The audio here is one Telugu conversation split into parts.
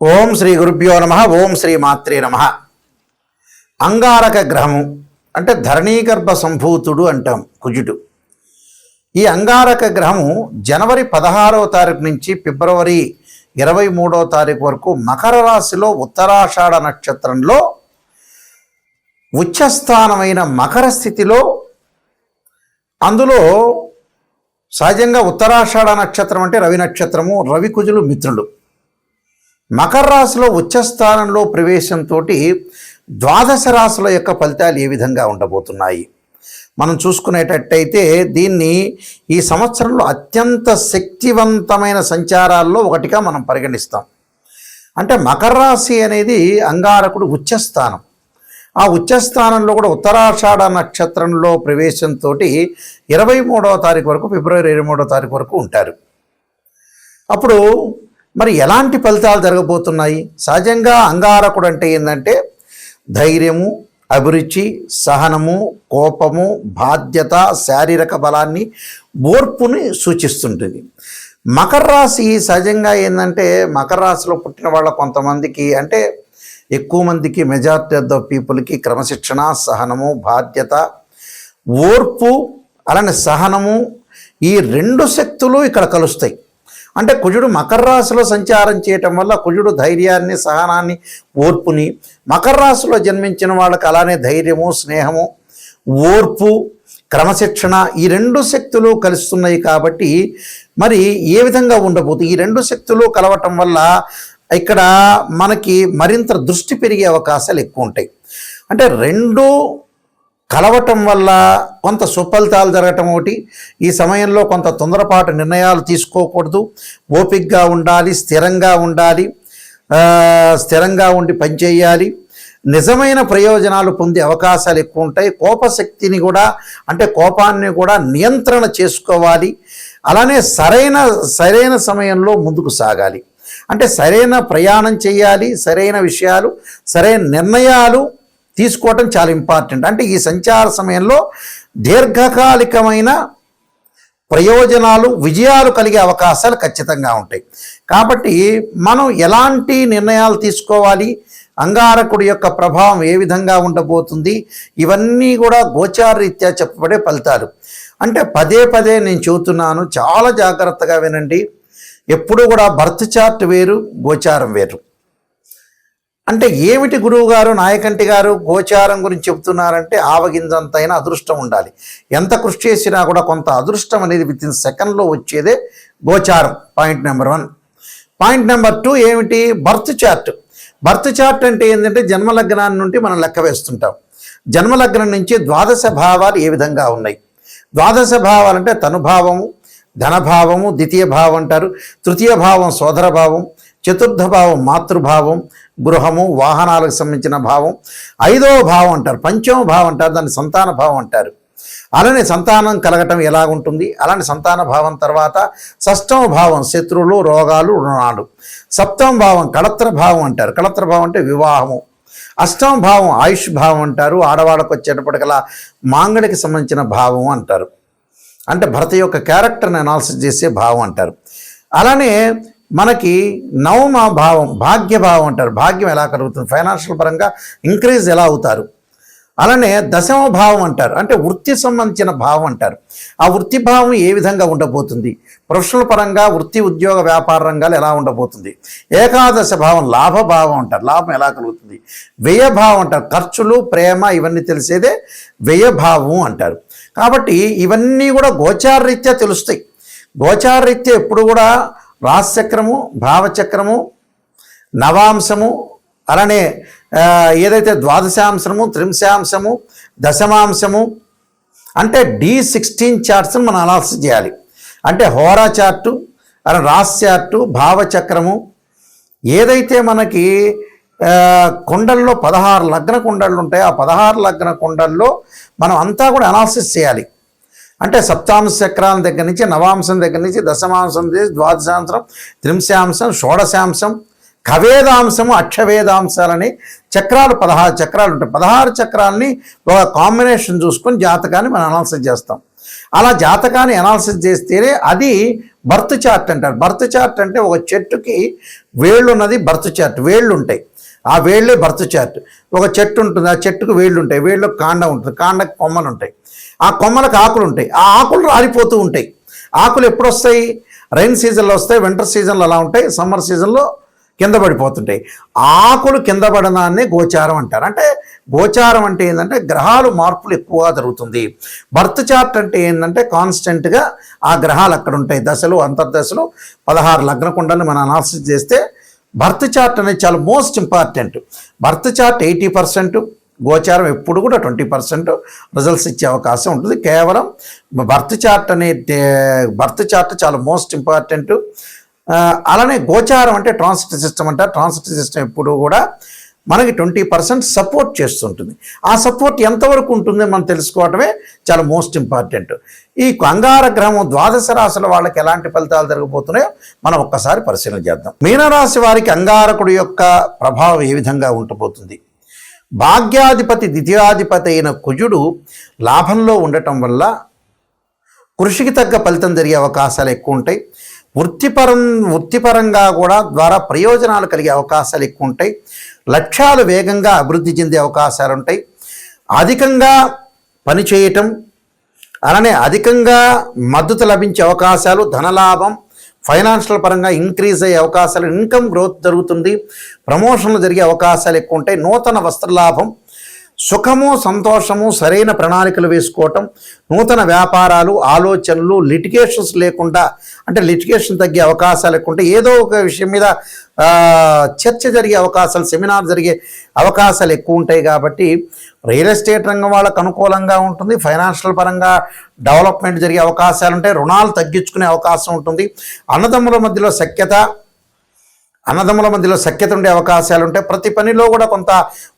ఓం శ్రీ గురుభ్యో నమ ఓం శ్రీ మాత్రే నమ. అంగారక గ్రహము అంటే ధరణీగర్భ సంభూతుడు అంటాం కుజుడు. ఈ అంగారక గ్రహము జనవరి పదహారవ తారీఖు నుంచి ఫిబ్రవరి ఇరవై మూడవ తారీఖు వరకు మకర రాశిలో ఉత్తరాషాఢ నక్షత్రంలో ఉచ్చస్థానమైన మకర స్థితిలో అందులో సహజంగా ఉత్తరాషాఢ నక్షత్రం అంటే రవి నక్షత్రము రవి కుజులు మిత్రులు. మకర రాశిలో ఉచ్చస్థానంలో ప్రవేశంతో ద్వాదశ రాశుల యొక్క ఫలితాలు ఏ విధంగా ఉండబోతున్నాయి? మనం చూసుకునేటట్టయితే దీన్ని ఈ సంవత్సరంలో అత్యంత శక్తివంతమైన సంచారాల్లో ఒకటిగా మనం పరిగణిస్తాం. అంటే మకర రాశి అనేది అంగారకుడు ఉచ్చస్థానం ఆ ఉచ్చస్థానంలో కూడా ఉత్తరాషాఢ నక్షత్రంలో ప్రవేశంతో ఇరవై మూడవ తారీఖు వరకు ఫిబ్రవరి ఇరవై మూడవ తారీఖు వరకు ఉంటారు. అప్పుడు మరి ఎలాంటి ఫలితాలు జరగబోతున్నాయి? సహజంగా అంగారకుడు అంటే ఏంటంటే ధైర్యము అభిరుచి సహనము కోపము బాధ్యత శారీరక బలాన్ని ఓర్పుని సూచిస్తుంటుంది. మకర రాశి సహజంగా ఏంటంటే మకర రాశిలో పుట్టిన వాళ్ళ కొంతమందికి అంటే ఎక్కువ మందికి మెజారిటీ ఆఫ్ ద పీపుల్కి క్రమశిక్షణ సహనము బాధ్యత ఓర్పు అలానే సహనము ఈ రెండు శక్తులు ఇక్కడ కలుస్తాయి. అంటే కుజుడు మకర రాశిలో సంచారం చేయటం వల్ల కుజుడు ధైర్యాన్ని సహనాన్ని ఓర్పుని మకర రాశిలో జన్మించిన వాళ్ళకి అలానే ధైర్యము స్నేహము ఓర్పు క్రమశిక్షణ ఈ రెండు శక్తులు కలుస్తున్నాయి కాబట్టి మరి ఏ విధంగా ఉండబోతుంది ఈ రెండు శక్తులు కలవటం వల్ల ఇక్కడ మనకి మరింత దృష్టి పెరిగే అవకాశాలు ఎక్కువ ఉంటాయి. అంటే రెండు కలవటం వల్ల కొంత సుఫలితాలు జరగటం ఒకటి. ఈ సమయంలో కొంత తొందరపాటు నిర్ణయాలు తీసుకోకూడదు. ఓపికగా ఉండాలి స్థిరంగా ఉండాలి స్థిరంగా ఉండి పనిచేయాలి. నిజమైన ప్రయోజనాలు పొందే అవకాశాలు ఎక్కువ ఉంటాయి. కోపశక్తిని కూడా అంటే కోపాన్ని కూడా నియంత్రణ చేసుకోవాలి. అలానే సరైన సరైన సమయంలో ముందుకు సాగాలి. అంటే సరైన ప్రయాణం చేయాలి సరైన విషయాలు సరైన నిర్ణయాలు తీసుకోవటం చాలా ఇంపార్టెంట్. అంటే ఈ సంచార సమయంలో దీర్ఘకాలికమైన ప్రయోజనాలు విజయాలు కలిగే అవకాశాలు ఖచ్చితంగా ఉంటాయి. కాబట్టి మనం ఎలాంటి నిర్ణయాలు తీసుకోవాలి? అంగారకుడి యొక్క ప్రభావం ఏ విధంగా ఉండబోతుంది? ఇవన్నీ కూడా గోచారరీత్యా చెప్పబడే ఫలితాలు. అంటే పదే పదే నేను చెబుతున్నాను చాలా జాగ్రత్తగా వినండి. ఎప్పుడూ కూడా బర్త్ చార్ట్ వేరు గోచారం వేరు. అంటే ఏమిటి గురువు గారు నాయకంటి గారు గోచారం గురించి చెప్తున్నారంటే ఆవగింజంతైనా అదృష్టం ఉండాలి. ఎంత కృషి చేసినా కూడా కొంత అదృష్టం అనేది విత్ ఇన్ సెకండ్లో వచ్చేదే గోచారం. Point number one point number two ఏమిటి? బర్త్ చార్ట్ బర్త్ చార్ట్ అంటే ఏంటంటే జన్మలగ్నాన్ని నుండి మనం లెక్క వేస్తుంటాం. జన్మలగ్నం నుంచి ద్వాదశ భావాలు ఏ విధంగా ఉన్నాయి? ద్వాదశ భావాలంటే తనుభావము ధనభావము ద్వితీయ భావం అంటారు. తృతీయ భావం సోదర భావం చతుర్థ భావం మాతృభావం గృహము వాహనాలకు సంబంధించిన భావం. ఐదవ భావం అంటారు పంచమ భావం అంటారు దాన్ని సంతాన భావం అంటారు. అలానే సంతానం కలగటం ఎలా ఉంటుంది అలానే సంతాన భావం తర్వాత షష్టమ భావం శత్రువులు రోగాలు రుణాలు. సప్తమ భావం కళత్ర భావం అంటారు. కళత్ర భావం అంటే వివాహము. అష్టమ భావం ఆయుష్ భావం అంటారు. ఆడవాళ్ళకు వచ్చేటప్పటికలా మాంగడికి సంబంధించిన భావం అంటారు. అంటే భరత యొక్క క్యారెక్టర్ని అనాలసిస్ చేసే భావం అంటారు. అలానే మనకి నవమ భావం భాగ్యభావం అంటారు. భాగ్యం ఎలా కలుగుతుంది? ఫైనాన్షియల్ పరంగా ఇంక్రీజ్ ఎలా అవుతారు? అలానే దశమ భావం అంటారు. అంటే వృత్తి సంబంధించిన భావం అంటారు. ఆ వృత్తి భావం ఏ విధంగా ఉండబోతుంది? ప్రొఫెషనల్ పరంగా వృత్తి ఉద్యోగ వ్యాపార రంగాలు ఎలా ఉండబోతుంది? ఏకాదశ భావం లాభ భావం అంటారు. లాభం ఎలా కలుగుతుంది? వ్యయ భావం అంటారు. ఖర్చులు ప్రేమ ఇవన్నీ తెలిసేదే వ్యయభావం అంటారు. కాబట్టి ఇవన్నీ కూడా గోచారరీత్యా తెలుస్తాయి. గోచారరీత్యా ఎప్పుడు కూడా రాశచక్రము భావచక్రము నవాంశము అలానే ఏదైతే ద్వాదశాంశము త్రింశాంశము దశమాంశము అంటే డి సిక్స్టీన్ చార్ట్స్ని మనం అనాలసిస్ చేయాలి. అంటే హోరా చార్టు అలా రాస్ చార్టు భావచక్రము ఏదైతే మనకి కుండల్లో పదహారు లగ్న కుండళ్ళు ఉంటాయో ఆ పదహారు లగ్న కుండల్లో మనం అంతా కూడా అనాలసిస్ చేయాలి. అంటే సప్తాంశ చక్రాల దగ్గర నుంచి నవాంశం దగ్గర నుంచి దశమాంశం ద్వాదశాంశం త్రింశాంశం షోడశాంశం కవేదాంశము అక్షవేదాంశాలని చక్రాలు పదహారు చక్రాలు ఉంటాయి. పదహారు చక్రాలని ఒక కాంబినేషన్ చూసుకొని జాతకాన్ని మనం అనాలసిస్ చేస్తాం. అలా జాతకాన్ని అనాలసిస్ చేస్తేనే అది బర్త్ చార్ట్ అంటారు. బర్త్ చార్ట్ అంటే ఒక చెట్టుకి వేళ్ళు ఉన్నది బర్త్ చార్ట్. వేళ్ళు ఉంటాయి. ఆ వేళ్ళే బర్త్ చార్ట్. ఒక చెట్టు ఉంటుంది. ఆ చెట్టుకు వేళ్ళు ఉంటాయి. వేళ్ళకు కాండ ఉంటుంది. కాండకు కొమ్మలు ఉంటాయి. ఆ కొమ్మలకు ఆకులు ఉంటాయి. ఆ ఆకులు రాలిపోతూ ఉంటాయి. ఆకులు ఎప్పుడు వస్తాయి రైన్ సీజన్లో వస్తాయి వింటర్ సీజన్లో అలా ఉంటాయి సమ్మర్ సీజన్లో కింద పడిపోతుంటాయి. ఆకులు కింద పడడాన్ని గోచారం అంటారు. అంటే గోచారం అంటే ఏంటంటే గ్రహాలు మార్పులు ఎక్కువగా జరుగుతుంది. బర్త్ చార్ట్ అంటే ఏంటంటే కాన్స్టెంట్గా ఆ గ్రహాలు అక్కడ ఉంటాయి. దశలు అంతర్దశలు పదహారు లగ్న కుండలు మనం అనాలసిస్ చేస్తే బర్త్ చార్ట్ అనేది చాలా most important birth chart eighty percent గోచారం ఎప్పుడు కూడా ట్వంటీ పర్సెంట్ రిజల్ట్స్ ఇచ్చే అవకాశం ఉంటుంది. కేవలం బర్త్ చార్ట్ అనే బర్త్ చార్ట్ చాలా మోస్ట్ ఇంపార్టెంట్ అలానే గోచారం అంటే ట్రాన్సిట్ సిస్టమ్ అంట. ట్రాన్సిట్ సిస్టమ్ ఎప్పుడు కూడా మనకి ట్వంటీ పర్సెంట్ సపోర్ట్ చేస్తుంటుంది. ఆ సపోర్ట్ ఎంతవరకు ఉంటుందో మనం తెలుసుకోవటమే చాలా మోస్ట్ ఇంపార్టెంట్ ఈ అంగార గ్రహం ద్వాదశ రాశుల వాళ్ళకి ఎలాంటి ఫలితాలు జరగబోతున్నాయో మనం ఒక్కసారి పరిశీలన చేద్దాం. మీనరాశి వారికి అంగారకుడి యొక్క ప్రభావం ఏ విధంగా ఉండబోతుంది భాగ్యాధిపతి ద్వితీయాధిపతి అయిన కుజుడు లాభంలో ఉండటం వల్ల కృషికి తగ్గ ఫలితం జరిగే అవకాశాలు ఎక్కువ ఉంటాయి. వృత్తిపరం వృత్తిపరంగా కూడా ద్వారా ప్రయోజనాలు కలిగే అవకాశాలు ఎక్కువ ఉంటాయి. లక్ష్యాలు వేగంగా అభివృద్ధి చెందే అవకాశాలు ఉంటాయి. అధికంగా పనిచేయటం అలానే అధికంగా మద్దతు లభించే అవకాశాలు ధనలాభం ఫైనాన్షియల్ పరంగా ఇంక్రీజ్ అయ్యే అవకాశాలు ఇన్కమ్ గ్రోత్ జరుగుతుంది. ప్రమోషన్లు జరిగే అవకాశాలు ఎక్కువ ఉంటాయి. నూతన వస్త్రలాభం సుఖము సంతోషము సరైన ప్రణాళికలు వేసుకోవటం నూతన వ్యాపారాలు ఆలోచనలు లిటిగేషన్స్ లేకుండా అంటే లిటిగేషన్ తగ్గే అవకాశాలు ఎక్కువ ఉంటాయి ఏదో ఒక విషయం మీద చర్చ జరిగే అవకాశాలు సెమినార్ జరిగే అవకాశాలు ఎక్కువ ఉంటాయి కాబట్టి రియల్ ఎస్టేట్ రంగం వాళ్ళకు అనుకూలంగా ఉంటుంది. ఫైనాన్షియల్ పరంగా డెవలప్మెంట్ జరిగే అవకాశాలు ఉంటాయి. రుణాలు తగ్గించుకునే అవకాశం ఉంటుంది. అన్నదమ్ముల మధ్యలో సఖ్యత అన్నదమ్ముల మధ్యలో సఖ్యత ఉండే అవకాశాలు ఉంటాయి ప్రతి పనిలో కూడా కొంత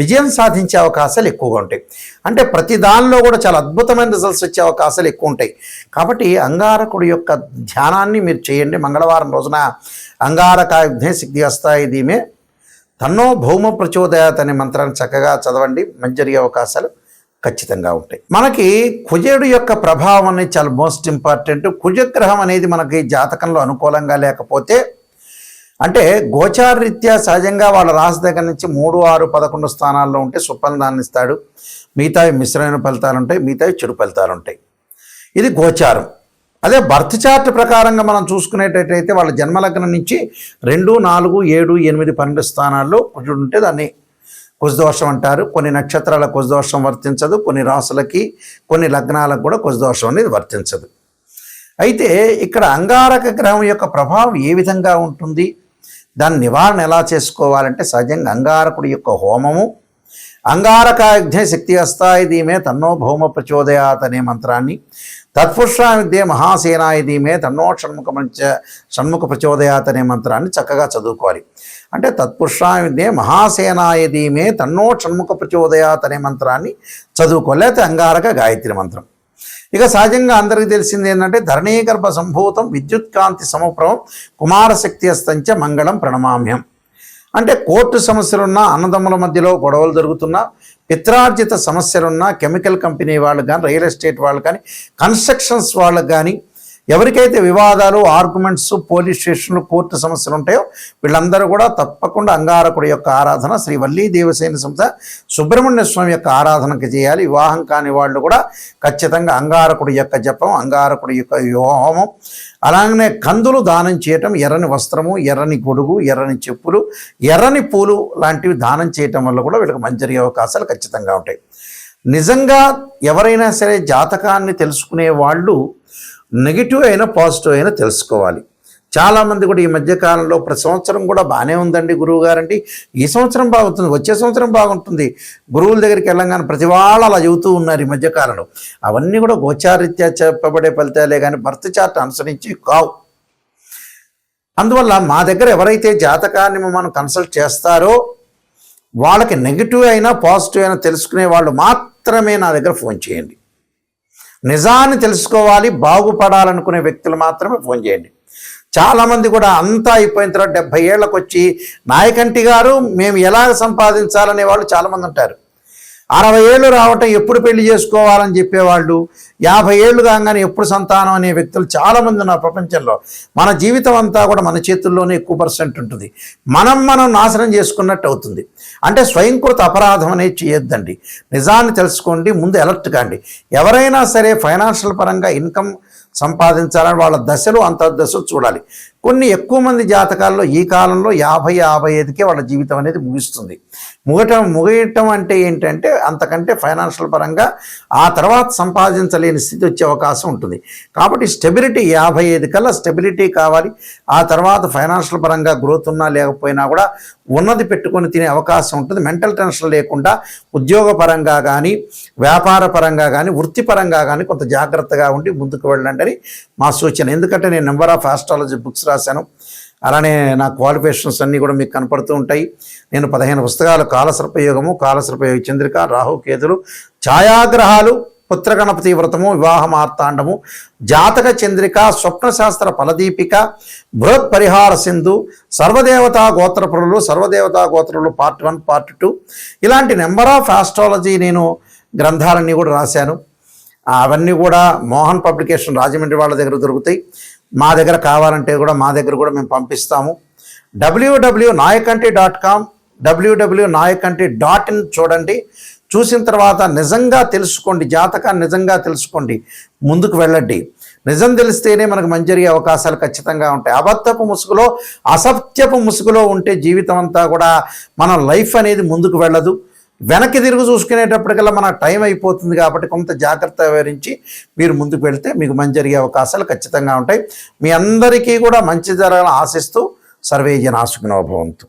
విజయం సాధించే అవకాశాలు ఎక్కువగా ఉంటాయి. అంటే ప్రతి దానిలో కూడా చాలా అద్భుతమైన రిజల్ట్స్ వచ్చే అవకాశాలు ఎక్కువ ఉంటాయి. కాబట్టి అంగారకుడి యొక్క ధ్యానాన్ని మీరు చేయండి. మంగళవారం రోజున అంగారకాయుధే సిద్ధి వస్తాయి దీమే తన్నో భౌమ ప్రచోదయాత్ అనే మంత్రాన్ని చక్కగా చదవండి. మంచి జరిగే అవకాశాలు ఖచ్చితంగా ఉంటాయి. మనకి కుజుడు యొక్క ప్రభావం అనేది చాలా మోస్ట్ ఇంపార్టెంట్ కుజగ్రహం అనేది మనకి జాతకంలో అనుకూలంగా లేకపోతే అంటే గోచారరీత్యా సహజంగా వాళ్ళ రాశి దగ్గర నుంచి మూడు ఆరు పదకొండు స్థానాల్లో ఉంటే సుఫలితాన్ని ఇస్తాడు మిగతావి మిశ్రమైన ఫలితాలు ఉంటాయి మిగతావి చెడు ఫలితాలు ఉంటాయి. ఇది గోచారం. అదే బర్త్ చార్ట్ ప్రకారంగా మనం చూసుకునేటట్టయితే వాళ్ళ జన్మలగ్నం నుంచి రెండు నాలుగు ఏడు ఎనిమిది పన్నెండు స్థానాల్లో కుజుడు ఉంటే దాన్ని కుజదోషం అంటారు. కొన్ని నక్షత్రాల కుజదోషం వర్తించదు కొన్ని రాసులకి కొన్ని లగ్నాలకు కూడా కుజదోషం అనేది వర్తించదు. అయితే ఇక్కడ అంగారక గ్రహం యొక్క ప్రభావం ఏ విధంగా ఉంటుంది? దాని నివారణ ఎలా చేసుకోవాలంటే సహజంగా అంగారకుడి యొక్క హోమము అంగారకాగ్నే శక్తి అస్తాయి దీమే తన్నో భౌమ ప్రచోదయాత్ అనే మంత్రాన్ని తత్పురుషా విద్యే దీమే తన్నో షణ్ముఖ మంచ షణ్ముఖ ప్రచోదయాత్ అనే మంత్రాన్ని చక్కగా చదువుకోవాలి. అంటే తత్పురుషా విద్యే మహాసేనాయ దీమే తన్నో షణ్ముఖ ప్రచోదయాత్ అనే మంత్రాన్ని చదువుకోలేకపోతే అంగారక గాయత్రి మంత్రం. ఇక సహజంగా అందరికీ తెలిసింది ఏంటంటే ధరణీగర్భ సంభూతం విద్యుత్ కాంతి సమప్రవం కుమారశక్తి అస్తంచ మంగళం ప్రణమామ్యం. అంటే కోర్టు సమస్యలున్నా అన్నదమ్ముల మధ్యలో గొడవలు జరుగుతున్నా పిత్రార్జిత సమస్యలున్నా కెమికల్ కంపెనీ వాళ్ళు కానీ రియల్ ఎస్టేట్ వాళ్ళు కానీ కన్స్ట్రక్షన్స్ వాళ్ళకు కానీ ఎవరికైతే వివాదాలు ఆర్గ్యుమెంట్స్ పోలీస్ స్టేషన్లు కోర్టు సమస్యలు ఉంటాయో వీళ్ళందరూ కూడా తప్పకుండా అంగారకుడి యొక్క ఆరాధన శ్రీ వల్లీ దేవసేన సంస్థ సుబ్రహ్మణ్య స్వామి యొక్క ఆరాధనకి చేయాలి. వివాహం కాని వాళ్ళు కూడా ఖచ్చితంగా అంగారకుడి యొక్క జపం అంగారకుడి యొక్క హోమం అలాగనే కందులు దానం చేయటం ఎర్రని వస్త్రము ఎర్రని గొడుగు ఎర్రని చెప్పులు ఎర్రని పూలు లాంటివి దానం చేయటం వల్ల కూడా వీళ్ళకి మంచి జరిగే అవకాశాలు ఖచ్చితంగా ఉంటాయి. నిజంగా ఎవరైనా సరే జాతకాన్ని తెలుసుకునే వాళ్ళు నెగిటివ్ అయినా పాజిటివ్ అయినా తెలుసుకోవాలి. చాలామంది కూడా ఈ మధ్యకాలంలో ప్రతి సంవత్సరం కూడా బాగానే ఉందండి గురువు గారండి. ఈ సంవత్సరం బాగుంటుంది వచ్చే సంవత్సరం బాగుంటుంది. గురువుల దగ్గరికి వెళ్ళంగానే ప్రతి వాళ్ళు అలా చెబుతూ ఉన్నారు ఈ మధ్యకాలంలో అవన్నీ కూడా గోచారీత్యా చెప్పబడే ఫలితాలే కానీ భర్త చార్ట్ అనుసరించి కావు. అందువల్ల మా దగ్గర ఎవరైతే జాతకాన్ని మనం కన్సల్ట్ చేస్తారో వాళ్ళకి నెగిటివ్ అయినా పాజిటివ్ అయినా తెలుసుకునే వాళ్ళు మాత్రమే నా దగ్గర ఫోన్ చేయండి. నిజాన్ని తెలుసుకోవాలి బాగుపడాలనుకునే వ్యక్తులు మాత్రమే ఫోన్ చేయండి. చాలామంది కూడా అంతా అయిపోయిన తర్వాత డెబ్భై ఏళ్ళకు వచ్చి నాయకంటి గారు మేము ఎలా సంపాదించాలనే వాళ్ళు చాలామంది ఉంటారు. అరవై ఏళ్ళు రావటం ఎప్పుడు పెళ్ళి చేసుకోవాలని చెప్పేవాళ్ళు? యాభై ఏళ్ళు కాగానే ఎప్పుడు సంతానం అనే వ్యక్తులు చాలామంది ఉన్నారు ప్రపంచంలో. మన జీవితం అంతా కూడా మన చేతుల్లోనే ఎక్కువ పర్సెంట్ ఉంటుంది. మనం మనం నాశనం చేసుకున్నట్టు అవుతుంది. అంటే స్వయంకృత అపరాధం అనేది చేయొద్దండి. నిజాన్ని తెలుసుకోండి ముందు అలర్ట్ కాండి. ఎవరైనా సరే ఫైనాన్షియల్ పరంగా ఇన్కమ్ సంపాదించాలని వాళ్ళ దశలు అంతర్దశలు చూడాలి. కొన్ని ఎక్కువ మంది జాతకాల్లో ఈ కాలంలో యాభై యాభై ఐదుకే వాళ్ళ జీవితం అనేది ముగుస్తుంది. ముగటం ముగియటం అంటే ఏంటంటే అంతకంటే ఫైనాన్షియల్ పరంగా ఆ తర్వాత సంపాదించలేని స్థితి వచ్చే అవకాశం ఉంటుంది. కాబట్టి స్టెబిలిటీ యాభై ఐదు కల్లా స్టెబిలిటీ కావాలి. ఆ తర్వాత ఫైనాన్షియల్ పరంగా గ్రోత్ ఉన్నా లేకపోయినా కూడా ఉన్నది పెట్టుకొని తినే అవకాశం ఉంటుంది. మెంటల్ టెన్షన్ లేకుండా ఉద్యోగపరంగా కానీ వ్యాపార పరంగా కానీ వృత్తిపరంగా కానీ కొంత జాగ్రత్తగా ఉండి ముందుకు వెళ్ళండి అని మా సూచన. ఎందుకంటే నేను నెంబర్ ఆఫ్ ఆస్ట్రాలజీ బుక్స్ రాశాను. అలానే నా క్వాలిఫికేషన్స్ అన్నీ కూడా మీకు కనపడుతూ ఉంటాయి. నేను పదిహేను పుస్తకాలు కాలసర్పయోగము కాలసర్పయోగ చంద్రిక రాహుకేతులు ఛాయాగ్రహాలు పుత్రగణపతి వ్రతము వివాహ మార్తాండము జాతక చంద్రిక స్వప్నశాస్త్ర ఫలదీపిక బృహత్ పరిహార సింధు సర్వదేవతా గోత్రపురులు సర్వదేవతా గోత్రులు పార్ట్ వన్ పార్ట్ టూ. ఇలాంటి నెంబర్ ఆఫ్ ఆస్ట్రాలజీ నేను గ్రంథాలన్నీ కూడా రాశాను. అవన్నీ కూడా మోహన్ పబ్లికేషన్ రాజమండ్రి వాళ్ళ దగ్గర దొరుకుతాయి. మా దగ్గర కావాలంటే కూడా మా దగ్గర కూడా మేము పంపిస్తాము. W W W Nayakanti dot com W W W Nayakanti dot in చూడండి. చూసిన తర్వాత నిజంగా తెలుసుకోండి జాతకాన్ని నిజంగా తెలుసుకోండి ముందుకు వెళ్ళండి. నిజం తెలిస్తేనే మనకు మంచి జరిగే అవకాశాలు ఖచ్చితంగా ఉంటాయి. అబద్ధపు ముసుగులో అసత్యపు ముసుగులో ఉంటే జీవితం అంతా కూడా మన లైఫ్ అనేది ముందుకు వెళ్ళదు. వెనక్కి తిరిగి చూసుకునేటప్పటికల్లా మన టైం అయిపోతుంది కాబట్టి కొంత జాగ్రత్త వివరించి మీరు ముందుకు వెళ్తే మీకు మంచి జరిగే అవకాశాలు ఖచ్చితంగా ఉంటాయి. మీ అందరికీ కూడా మంచి జరగాలని ఆశిస్తూ సర్వే జనాసుకునోభవంతు